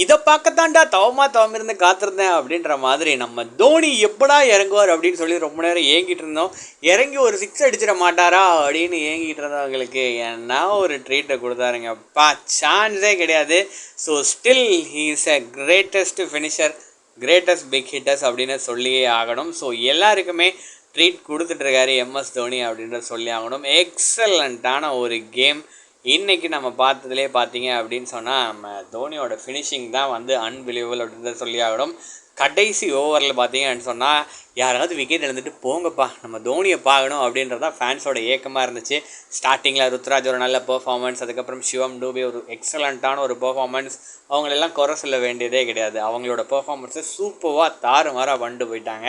இதை பார்க்கத்தாண்டா தவமா தவம் இருந்து காத்திருந்தேன் அப்படின்ற மாதிரி நம்ம தோனி எப்படா இறங்குவார் அப்படின்னு சொல்லி ரொம்ப நேரம் ஏங்கிட்டு இருந்தோம். இறங்கி ஒரு சிக்ஸ் அடிச்சிட மாட்டாரா அப்படின்னு ஏங்கிட்டு இருந்தவங்களுக்கு என்ன ஒரு ட்ரீட்டை கொடுத்தாருங்க. பா சான்ஸே கிடையாது. So still he is a greatest finisher greatest big hitters அப்படின்னு சொல்லியே ஆகணும். ஸோ எல்லாருக்குமே ட்ரீட் கொடுத்துட்ருக்காரு எம்எஸ் தோனி அப்படின்ற சொல்லி ஆகணும். எக்ஸலண்ட்டான ஒரு கேம் இன்றைக்கி நம்ம பார்த்ததுலே பார்த்தீங்க அப்படின்னு சொன்னால் நம்ம தோனியோட ஃபினிஷிங் தான் வந்து அன்பிலீவபிள் அப்படின்றத சொல்லி ஆகணும். கடைசி ஓவரில் பார்த்தீங்கன்னு சொன்னால் யாராவது விக்கெட் எழுந்துட்டு போங்கப்பா நம்ம தோனியை பார்க்கணும் அப்படின்றது தான் ஃபேன்ஸோட ஏக்கமாக இருந்துச்சு. ஸ்டார்டிங்கில் ருத்ராஜ் ஒரு நல்ல பெர்ஃபார்மன்ஸ் அதுக்கப்புறம் சிவம் டூபே ஒரு எக்ஸலண்ட்டான ஒரு பெர்ஃபார்மன்ஸ் அவங்களெல்லாம் குறை சொல்ல வேண்டியதே கிடையாது. அவங்களோட பெர்ஃபார்மன்ஸை சூப்பராக தாறுமாறாக வந்துட்டு போயிட்டாங்க.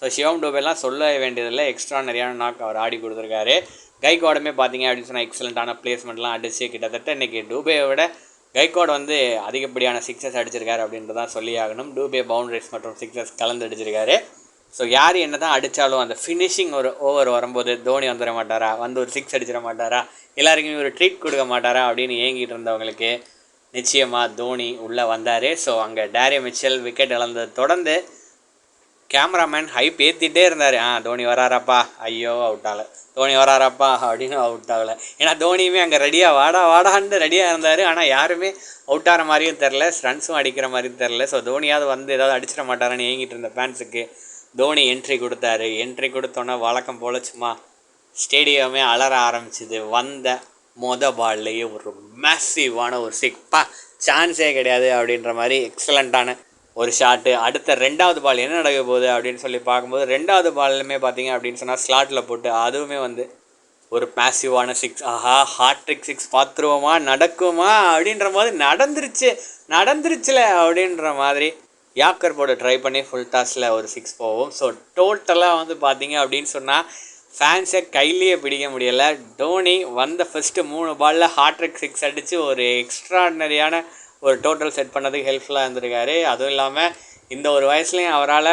ஸோ சிவம் டூபேலாம் சொல்ல வேண்டியதில்லை. எக்ஸ்ட்ரா நிறையான நாக் அவர் ஆடி கொடுத்துருக்காரு. கைகோடமே பார்த்தீங்க அப்படின்னு சொன்னால் எக்ஸலண்ட்டான பிளேஸ்மெண்ட்லாம் அடிச்சு கிட்டத்தட்ட இன்றைக்கி டூபேவை விட கைகோட் வந்து அதிகப்படியான சிக்ஸஸ் அடிச்சிருக்காரு அப்படின்றதான் சொல்லி ஆகணும் டூபே பவுண்டரிஸ் மற்றும் சிக்ஸஸ் கலந்து அடிச்சிருக்காரு. ஸோ யார் என்ன தான் அடித்தாலும் அந்த ஃபினிஷிங் ஒரு ஓவர் வரும்போது தோனி வந்துட மாட்டாரா? வந்து ஒரு சிக்ஸ் அடிச்சிட மாட்டாரா? எல்லாருக்குமே ஒரு ட்ரீட் கொடுக்க மாட்டாரா? அப்படின்னு ஏங்கிட்டு இருந்தவங்களுக்கு நிச்சயமாக தோனி உள்ளே வந்தார். ஸோ அங்கே டேரி மிச்சல் விக்கெட் இழந்ததை தொடர்ந்து கேமராமேன் ஹைப் ஏற்றிட்டே இருந்தார். ஆ தோனி வராராப்பா. ஐயோ அவுட் ஆகலை. தோனி வராராப்பா அப்படின்னு அவுட் ஆகலை. ஏன்னா தோனியுமே அங்கே ரெடியாக வாடா வாடான்னு ரெடியாக இருந்தார். ஆனால் யாருமே அவுட் ஆகிற மாதிரியும் தெரில ரன்ஸும் அடிக்கிற மாதிரியும் தெரில ஸோ தோனியாவது வந்து ஏதாவது அடிச்சிட மாட்டாரான்னு ஏங்கிட்டு இருந்த ஃபேன்ஸுக்கு தோனி என்ட்ரி கொடுத்தாரு. என்ட்ரி கொடுத்தோன்னே வழக்கம் போல சும்மா ஸ்டேடியமே அலற ஆரம்பிச்சிது. வந்த மொத பால்லையே ஒரு மேசிவான ஒரு சிக்பா சான்ஸே கிடையாது அப்படின்ற மாதிரி எக்ஸலண்ட்டான ஒரு ஷாட்டு அடுத்த ரெண்டாவது பால் என்ன நடக்க போகுது அப்படின்னு சொல்லி பார்க்கும்போது ரெண்டாவது பால்லுமே பார்த்தீங்க அப்படின்னு சொன்னால் ஸ்லாட்டில் போட்டு அதுவுமே வந்து ஒரு பேசிவான சிக்ஸ் ஆஹா ஹார்ட்ரிக் சிக்ஸ் பார்த்துருவோமா? நடக்குமா? அப்படின்ற மாதிரி நடந்துருச்சு. நடந்துருச்சுல அப்படின்ற மாதிரி யாக்கர் போட ட்ரை பண்ணி ஃபுல் டாஸில் ஒரு சிக்ஸ் போவோம். ஸோ டோட்டலாக வந்து பார்த்தீங்க அப்படின்னு சொன்னால் ஃபேன்ஸை கையிலேயே பிடிக்க முடியலை. டோனி வந்த ஃபஸ்ட்டு மூணு பாலில் ஹார்ட்ரிக் சிக்ஸ் அடித்து ஒரு எக்ஸ்ட்ராடினரியான ஒரு டோட்டல் செட் பண்ணதுக்கு ஹெல்ப்ஃபுல்லாக இருந்திருக்காரு. அதுவும் இல்லாமல் இந்த ஒரு வயசுலேயும் அவரால்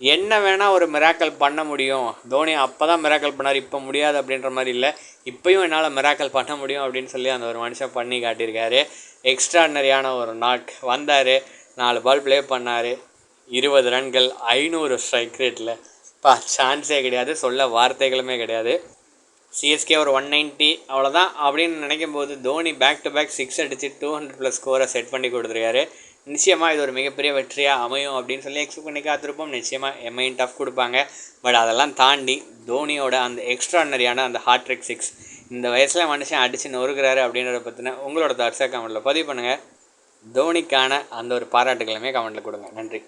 என்ன வேணால் ஒரு மிராக்கல் பண்ண முடியும். தோனி அப்போ தான் மிராக்கல் பண்ணார். இப்போ முடியாது அப்படின்ற மாதிரி இல்லை. இப்போயும் என்னால் மிராக்கல் பண்ண முடியும் அப்படின்னு சொல்லி அந்த ஒரு மனுஷன் பண்ணி காட்டியிருக்காரு. எக்ஸ்ட்ராடனரியான ஒரு நாட் வந்தார். நாலு பால் ப்ளே பண்ணார். இருபது ரன்கள் ஐநூறு ஸ்ட்ரைக் ரேட்டில் பா சான்ஸே கிடையாது. சொல்ல வார்த்தைகளுமே கிடையாது. சிஎஸ்கே ஒரு ஒன் நைன்ட்டி அவ்வளோதான் அப்படின்னு நினைக்கும் போது Dhoni back to back six அடித்து டூ ஹண்ட்ரட் ப்ளஸ் ஸ்கோரை செட் பண்ணி கொடுத்துருக்காரு. நிச்சயமாக இது ஒரு மிகப்பெரிய வெற்றியாக அமையும் அப்படின்னு சொல்லி எக்ஸ்பெக்ட் பண்ணி காத்திருப்போம். நிச்சயமாக எம்ஐன் டஃப் கொடுப்பாங்க. பட் அதெல்லாம் தாண்டி தோனியோட அந்த எக்ஸ்ட்ரானரியான அந்த ஹார்ட்ரிக் சிக்ஸ் இந்த வயசில் மனுஷன் அடித்து நொறுக்கிறாரு அப்படின்றத பற்றின உங்களோட தர்சா கமெண்ட்டில் பதிவு பண்ணுங்கள் தோனிக்கான அந்த ஒரு பாராட்டுகளுமே கமெண்ட்டில் கொடுங்க. நன்றி.